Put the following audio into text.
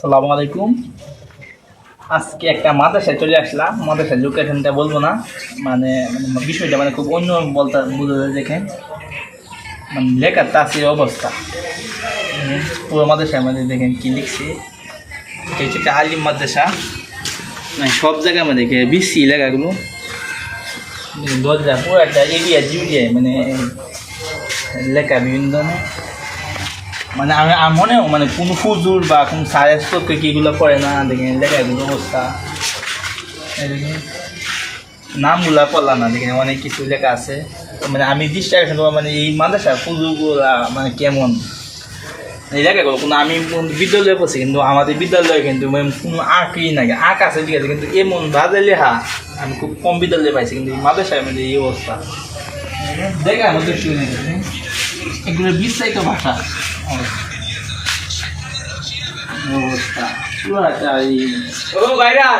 সালামু আলাইকুম। আজকে একটা মাদ্রাসায় চলে আসলাম। মাদ্রাসার লোকেশনটা বলব না। মানে মানে বিষয়টা মানে খুব অন্য বলতে বুঝে যায় দেখে। মানে লেখার তাসির অবস্থা। মানে পুরো মাদ্রাসায় মধ্যে দেখেন কি লিখছে। এটা হচ্ছে একটা আলিম মাদ্রাসা। মানে সব জায়গায় মানে দেখে বিসি লেখাগুলো। দরজা পুরো একটা এরিয়া জুড়িয়ে মানে লেখা বিভিন্ন ধরনের। মানে আমি মনেও মানে কোনো ফুজুর বা কোনো সায়েন্স পক্ষে কি এগুলো পড়ে না, দেখেন লেখাগুলো অবস্থা। এই দেখেন, নামগুলা পড়লাম না, দেখেন অনেক কিছু লেখা আছে। মানে আমি ডিস্ট্রাকশন করব মানে এই মাদ্রাসা ফুজুরগুলা মানে কেমন? এই লেখাগুলো কোনো, আমি বিদ্যালয়ে পড়ছি, কিন্তু আমাদের বিদ্যালয়ে কিন্তু মানে কোনো আঁকই নাকি আঁক আছে ঠিক আছে, কিন্তু এমন বাজে লেখা আমি খুব কম বিদ্যালয়ে পাইছি, কিন্তু মাদ্রাসায় মধ্যে এই অবস্থা। দেখা আমাদের শুনে এগুলো বিস্তারিত ভাষা। অবস্থা। ও পুরো